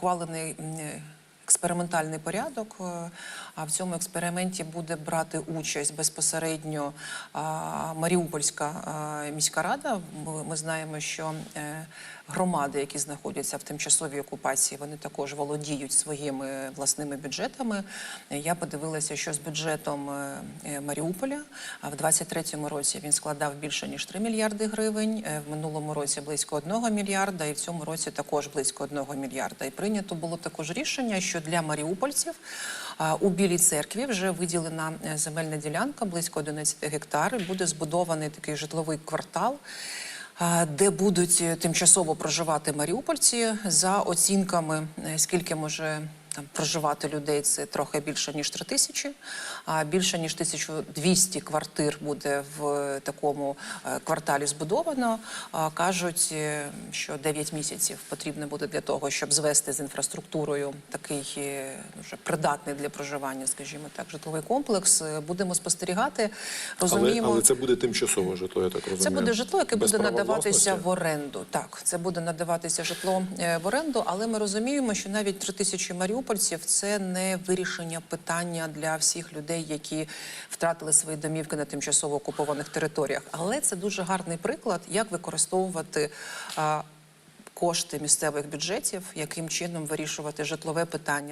ухвалений м, експериментальний порядок. е, А в цьому експерименті буде брати участь безпосередньо Маріупольська міська рада. Ми, знаємо, що е, громади, які знаходяться в тимчасовій окупації, вони також володіють своїми власними бюджетами. Я подивилася, що з бюджетом е, Маріуполя в 23-му році він складав більше ніж 3 мільярди гривень. В минулому році близько 1 мільярда, і в цьому році також близько 1 мільярда. І прийнято було також рішення, що для маріупольців у Білій церкві вже виділена е, земельна ділянка близько 11 гектарів. Буде збудований такий житловий квартал. Де будуть е, тимчасово проживати маріупольці за оцінками, е, скільки може там проживати людей, це трохи більше ніж 3 тисячі, а більше ніж 1200 квартир буде в е, такому е, кварталі збудовано. Кажуть, е, що 9 місяців потрібно буде для того, щоб звести з інфраструктурою такий вже придатний для проживання, скажімо так, житловий комплекс. Будемо спостерігати. Розуміємо, але це буде тимчасове житло, я так розумію. це буде житло, яке Без буде надаватися власності? в оренду. Так, це буде надаватися житло в оренду, але ми розуміємо, що навіть 3 тисячі маріупольців це не вирішення питання для всіх людей, які втратили свої домівки на тимчасово окупованих територіях. Але це дуже гарний приклад, як використовувати. Кошти місцевих бюджетів, яким чином вирішувати житлове питання